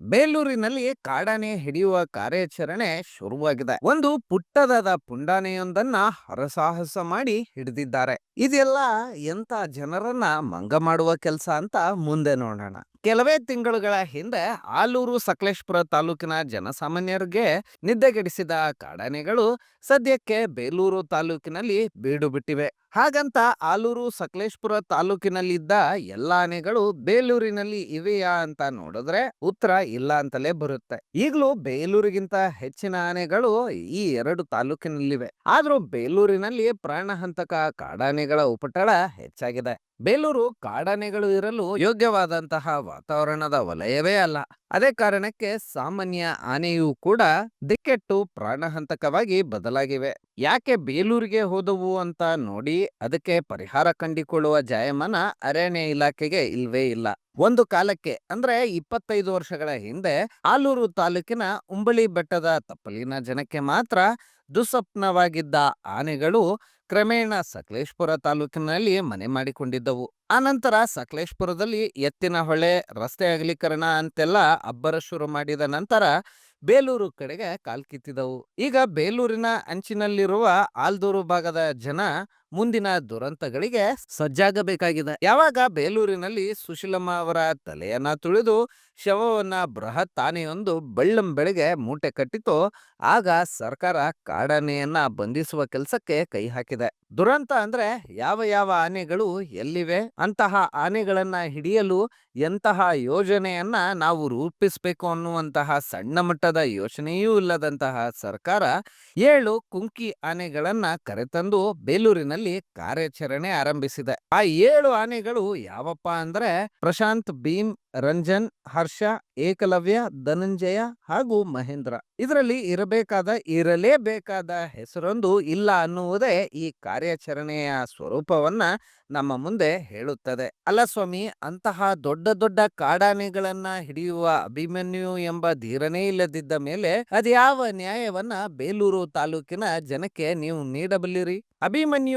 ಬೇಲೂರಿನಲ್ಲಿ ಕಾಡಾನೆ ಹಿಡಿಯುವ ಕಾರ್ಯಾಚರಣೆ ಶುರುವಾಗಿದೆ. ಒಂದು ಪುಟ್ಟದಾದ ಪುಂಡಾನೆಯೊಂದನ್ನ ಹರಸಾಹಸ ಮಾಡಿ ಹಿಡಿದಿದ್ದಾರೆ. ಇದೆಲ್ಲ ಎಂತ ಜನರನ್ನ ಮಂಗ ಮಾಡುವ ಕೆಲಸ ಅಂತ ಮುಂದೆ ನೋಡೋಣ. ಕೆಲವೇ ತಿಂಗಳುಗಳ ಹಿಂದೆ ಆಲೂರು ಸಕಲೇಶ್ಪುರ ತಾಲೂಕಿನ ಜನಸಾಮಾನ್ಯರಿಗೆ ನಿದ್ದೆಗೆಡಿಸಿದ ಕಾಡಾನೆಗಳು ಸದ್ಯಕ್ಕೆ ಬೇಲೂರು ತಾಲೂಕಿನಲ್ಲಿ ಬೀಡು ಬಿಟ್ಟಿವೆ. ಹಾಗಂತ ಆಲೂರು ಸಕಲೇಶ್ಪುರ ತಾಲೂಕಿನಲ್ಲಿದ್ದ ಎಲ್ಲ ಆನೆಗಳು ಬೇಲೂರಿನಲ್ಲಿ ಇವೆಯಾ ಅಂತ ನೋಡಿದ್ರೆ ಉತ್ತರ ಇಲ್ಲ ಅಂತಲೇ ಬರುತ್ತೆ. ಈಗಲೂ ಬೇಲೂರಿಗಿಂತ ಹೆಚ್ಚಿನ ಆನೆಗಳು ಈ ಎರಡು ತಾಲೂಕಿನಲ್ಲಿವೆ. ಆದ್ರೂ ಬೇಲೂರಿನಲ್ಲಿ ಪ್ರಾಣಹಂತಕ ಕಾಡಾನೆಗಳ ಉಪಟಳ ಹೆಚ್ಚಾಗಿದೆ. ಬೇಲೂರು ಕಾಡಾನೆಗಳು ಇರಲು ಯೋಗ್ಯವಾದಂತಹ ವಾತಾವರಣದ ವಲಯವೇ ಅಲ್ಲ. ಅದೇ ಕಾರಣಕ್ಕೆ ಸಾಮಾನ್ಯ ಆನೆಯೂ ಕೂಡ ದಿಕ್ಕೆಟ್ಟು ಪ್ರಾಣಹಂತಕವಾಗಿ ಬದಲಾಗಿವೆ. ಯಾಕೆ ಬೇಲೂರಿಗೆ ಹೋದವು ಅಂತ ನೋಡಿ, ಅದಕ್ಕೆ ಪರಿಹಾರ ಕಂಡಿಕೊಳ್ಳುವ ಜಾಯಮಾನ ಅರಣ್ಯ ಇಲಾಖೆಗೆ ಇಲ್ವೇ ಇಲ್ಲ. ಒಂದು ಕಾಲಕ್ಕೆ, ಅಂದ್ರೆ ಇಪ್ಪತ್ತೈದು ವರ್ಷಗಳ ಹಿಂದೆ ಆಲೂರು ತಾಲೂಕಿನ ಉಂಬಳಿ ಬೆಟ್ಟದ ತಪ್ಪಲಿನ ಜನಕ್ಕೆ ಮಾತ್ರ ದುಸ್ವಪ್ನವಾಗಿದ್ದ ಆನೆಗಳು ಕ್ರಮೇಣ ಸಕಲೇಶ್ಪುರ ತಾಲೂಕಿನಲ್ಲಿ ಮನೆ ಮಾಡಿಕೊಂಡಿದ್ದವು. ಆನಂತರ ಸಕಲೇಶ್ಪುರದಲ್ಲಿ ಎತ್ತಿನ ಹೊಳೆ, ರಸ್ತೆ ಅಗಲೀಕರಣ ಅಂತೆಲ್ಲ ಅಬ್ಬರ ಶುರು ಮಾಡಿದ ನಂತರ ಬೇಲೂರು ಕಡೆಗೆ ಕಾಲ್ಕಿತ್ತಿದವು ಈಗ ಬೇಲೂರಿನ ಅಂಚಿನಲ್ಲಿರುವ ಆಲ್ದೂರು ಭಾಗದ ಜನ ಮುಂದಿನ ದುರಂತಗಳಿಗೆ ಸಜ್ಜಾಗಬೇಕಾಗಿದೆ. ಯಾವಾಗ ಬೇಲೂರಿನಲ್ಲಿ ಸುಶೀಲಮ್ಮ ಅವರ ತಲೆಯನ್ನ ತುಳಿದು ಶವವನ್ನ ಬೃಹತ್ ಆನೆಯೊಂದು ಬೆಳ್ಳಂ ಮೂಟೆ ಕಟ್ಟಿತು ಆಗ ಸರ್ಕಾರ ಕಾಡಾನೆಯನ್ನ ಬಂಧಿಸುವ ಕೆಲಸಕ್ಕೆ ಕೈ ಹಾಕಿದೆ. ದುರಂತ ಅಂದ್ರೆ ಯಾವ ಯಾವ ಆನೆಗಳು ಎಲ್ಲಿವೆ, ಅಂತಹ ಆನೆಗಳನ್ನ ಹಿಡಿಯಲು ಎಂತಹ ಯೋಜನೆಯನ್ನ ನಾವು ರೂಪಿಸಬೇಕು ಅನ್ನುವಂತಹ ಸಣ್ಣ ಮಟ್ಟದ ಯೋಚನೆಯೂ ಇಲ್ಲದಂತಹ ಸರ್ಕಾರ ಏಳು ಕುಂಕಿ ಆನೆಗಳನ್ನ ಕರೆತಂದು ಬೇಲೂರಿನಲ್ಲಿ ಕಾರ್ಯಾಚರಣೆ ಆರಂಭಿಸಿದೆ. ಆ ಏಳು ಆನೆಗಳು ಯಾವಪ್ಪ ಅಂದ್ರೆ ಪ್ರಶಾಂತ್, ಭೀಮ್, ರಂಜನ್, ಹರ್ಷ, ಏಕಲವ್ಯ, ಧನಂಜಯ ಹಾಗೂ ಮಹೇಂದ್ರ. ಇದರಲ್ಲಿ ಇರಬೇಕಾದ, ಇರಲೇಬೇಕಾದ ಹೆಸರೊಂದು ಇಲ್ಲ ಅನ್ನುವುದೇ ಈ ಕಾರ್ಯಾಚರಣೆಯ ಸ್ವರೂಪವನ್ನ ನಮ್ಮ ಮುಂದೆ ಹೇಳುತ್ತದೆ. ಅಲ್ಲ ಸ್ವಾಮಿ, ಅಂತಹ ದೊಡ್ಡ ದೊಡ್ಡ ಕಾಡಾನೆಗಳನ್ನ ಹಿಡಿಯುವ ಅಭಿಮನ್ಯು ಎಂಬ ಧೀರನೇ ಇಲ್ಲದಿದ್ದ ಮೇಲೆ ಅದ್ಯಾವ ನ್ಯಾಯವನ್ನ ಬೇಲೂರು ತಾಲೂಕಿನ ಜನಕ್ಕೆ ನೀವು ನೀಡಬಲ್ಲಿರಿ?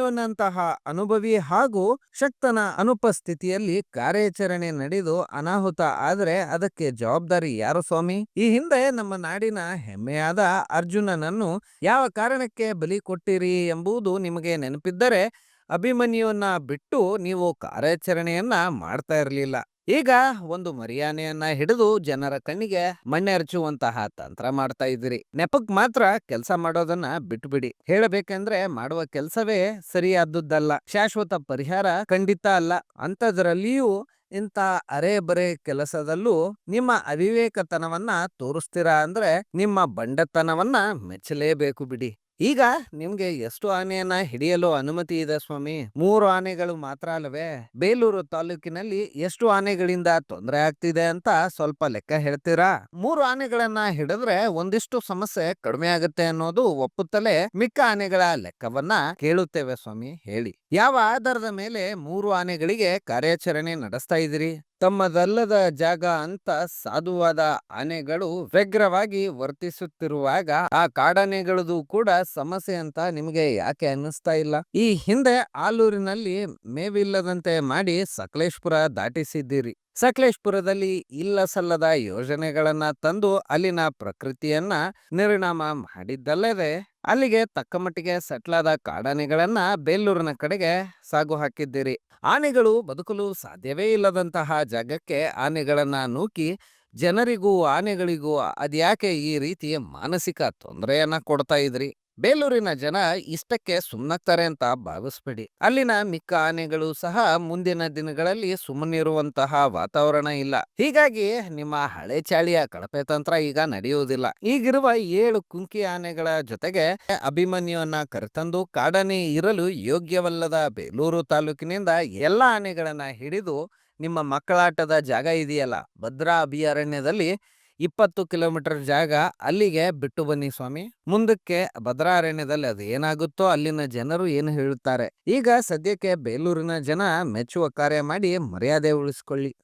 ಅಭಿಮನ್ಯುನಂತಹ ಅನುಭವಿ ಹಾಗೂ ಶಕ್ತನ ಅನುಪಸ್ಥಿತಿಯಲ್ಲಿ ಕಾರ್ಯಾಚರಣೆ ನಡೆದು ಅನಾಹುತ ಆದರೆ ಅದಕ್ಕೆ ಜವಾಬ್ದಾರಿ ಯಾರು ಸ್ವಾಮಿ? ಈ ಹಿಂದೆ ನಮ್ಮ ನಾಡಿನ ಹೆಮ್ಮೆಯಾದ ಅರ್ಜುನನನ್ನು ಯಾವ ಕಾರಣಕ್ಕೆ ಬಲಿ ಕೊಟ್ಟಿರಿ ಎಂಬುದು ನಿಮಗೆ ನೆನಪಿದ್ದರೆ ಅಭಿಮನ್ಯುವನ್ನ ಬಿಟ್ಟು ನೀವು ಕಾರ್ಯಾಚರಣೆಯನ್ನ ಮಾಡ್ತಾ ಇರಲಿಲ್ಲ. ಈಗ ಒಂದು ಮರಿಯಾನೆಯನ್ನ ಹಿಡಿದು ಜನರ ಕಣ್ಣಿಗೆ ಮಣ್ಣೆರಚುವಂತಹ ತಂತ್ರ ಮಾಡ್ತಾ ಇದ್ದೀರಿ. ನೆಪಕ್ ಮಾತ್ರ ಕೆಲಸ ಮಾಡೋದನ್ನ ಬಿಟ್ಬಿಡಿ. ಹೇಳಬೇಕಂದ್ರೆ ಮಾಡುವ ಕೆಲಸವೇ ಸರಿಯಾದದ್ದಲ್ಲ. ಶಾಶ್ವತ ಪರಿಹಾರ ಖಂಡಿತ ಅಲ್ಲ. ಅಂಥದ್ರಲ್ಲಿಯೂ ಇಂಥ ಅರೆ ಬರೆ ಕೆಲಸದಲ್ಲೂ ನಿಮ್ಮ ಅವಿವೇಕತನವನ್ನ ತೋರಿಸ್ತೀರಾ ಅಂದ್ರೆ ನಿಮ್ಮ ಬಂಡತನವನ್ನ ಮೆಚ್ಚಲೇಬೇಕು ಬಿಡಿ. ಈಗ ನಿಮ್ಗೆ ಎಷ್ಟು ಆನೆಯನ್ನ ಹಿಡಿಯಲು ಅನುಮತಿ ಇದೆ ಸ್ವಾಮಿ? ಮೂರು ಆನೆಗಳು ಮಾತ್ರ ಅಲ್ಲವೇ? ಬೇಲೂರು ತಾಲೂಕಿನಲ್ಲಿ ಎಷ್ಟು ಆನೆಗಳಿಂದ ತೊಂದರೆ ಆಗ್ತಿದೆ ಅಂತ ಸ್ವಲ್ಪ ಲೆಕ್ಕ ಹೇಳ್ತೀರಾ? ಮೂರು ಆನೆಗಳನ್ನ ಹಿಡಿದ್ರೆ ಒಂದಿಷ್ಟು ಸಮಸ್ಯೆ ಕಡಿಮೆ ಆಗುತ್ತೆ ಅನ್ನೋದು ಒಪ್ಪುತ್ತಲೇ ಮಿಕ್ಕ ಆನೆಗಳ ಲೆಕ್ಕವನ್ನ ಕೇಳುತ್ತೇವೆ ಸ್ವಾಮಿ, ಹೇಳಿ. ಯಾವ ಆಧಾರದ ಮೇಲೆ ಮೂರು ಆನೆಗಳಿಗೆ ಕಾರ್ಯಾಚರಣೆ ನಡೆಸ್ತಾ ಇದ್ದೀರಿ? ತಮ್ಮದಲ್ಲದ ಜಾಗ ಅಂತ ಸಾಧುವಾದ ಆನೆಗಳು ವ್ಯಗ್ರವಾಗಿ ವರ್ತಿಸುತ್ತಿರುವಾಗ ಆ ಕಾಡಾನೆಗಳದು ಕೂಡ ಸಮಸ್ಯೆ ಅಂತ ನಿಮಗೆ ಯಾಕೆ ಅನ್ನಿಸ್ತಾ ಇಲ್ಲ? ಈ ಹಿಂದೆ ಆಲೂರಿನಲ್ಲಿ ಮೇವಿಲ್ಲದಂತೆ ಮಾಡಿ ಸಕಲೇಶ್ಪುರ ದಾಟಿಸಿದ್ದೀರಿ. ಸಕಲೇಶ್ಪುರದಲ್ಲಿ ಇಲ್ಲ ಸಲ್ಲದ ಯೋಜನೆಗಳನ್ನ ತಂದು ಅಲ್ಲಿನ ಪ್ರಕೃತಿಯನ್ನ ನಿರ್ಣಾಮ ಮಾಡಿದ್ದಲ್ಲದೆ ಅಲ್ಲಿಗೆ ತಕ್ಕ ಮಟ್ಟಿಗೆ ಸೆಟ್ಲಾದ ಕಾಡಾನೆಗಳನ್ನ ಬೇಲೂರಿನ ಕಡೆಗೆ ಸಾಗು ಹಾಕಿದ್ದೀರಿ. ಆನೆಗಳು ಬದುಕಲು ಸಾಧ್ಯವೇ ಇಲ್ಲದಂತಹ ಜಾಗಕ್ಕೆ ಆನೆಗಳನ್ನ ನೂಕಿ ಜನರಿಗೂ ಆನೆಗಳಿಗೂ ಅದ್ಯಾಕೆ ಈ ರೀತಿ ಮಾನಸಿಕ ತೊಂದರೆಯನ್ನ ಕೊಡ್ತಾ ಇದ್ರಿ? ಬೇಲೂರಿನ ಜನ ಇಷ್ಟಕ್ಕೆ ಸುಮ್ಮನಾಗ್ತಾರೆ ಅಂತ ಭಾವಿಸ್ಬೇಡಿ. ಅಲ್ಲಿನ ಮಿಕ್ಕ ಆನೆಗಳು ಸಹ ಮುಂದಿನ ದಿನಗಳಲ್ಲಿ ಸುಮ್ಮನಿರುವಂತಹ ವಾತಾವರಣ ಇಲ್ಲ. ಹೀಗಾಗಿ ನಿಮ್ಮ ಹಳೆ ಚಾಳಿಯ ಕಳಪೆ ತಂತ್ರ ಈಗ ನಡೆಯುವುದಿಲ್ಲ. ಈಗಿರುವ ಏಳು ಕುಂಕಿ ಆನೆಗಳ ಜೊತೆಗೆ ಅಭಿಮನ್ಯುವನ್ನ ಕರೆತಂದು ಕಾಡನೆ ಇರಲು ಯೋಗ್ಯವಲ್ಲದ ಬೇಲೂರು ತಾಲೂಕಿನಿಂದ ಎಲ್ಲ ಆನೆಗಳನ್ನ ಹಿಡಿದು ನಿಮ್ಮ ಮಕ್ಕಳಾಟದ ಜಾಗ ಇದೆಯಲ್ಲ. ಭದ್ರಾ ಅಭಯಾರಣ್ಯದಲ್ಲಿ ಇಪ್ಪತ್ತು ಕಿಲೋಮೀಟರ್ ಜಾಗ ಅಲ್ಲಿಗೆ ಬಿಟ್ಟು ಬನ್ನಿ ಸ್ವಾಮಿ. ಮುಂದಕ್ಕೆ ಭದ್ರಾ ಅರಣ್ಯದಲ್ಲಿ ಅದು ಏನಾಗುತ್ತೋ ಅಲ್ಲಿನ ಜನರು ಏನು ಹೇಳುತ್ತಾರೆ. ಈಗ ಸದ್ಯಕ್ಕೆ ಬೇಲೂರಿನ ಜನ ಮೆಚ್ಚುವ ಕಾರ್ಯ ಮಾಡಿ ಮರ್ಯಾದೆ ಉಳಿಸ್ಕೊಳ್ಳಿ.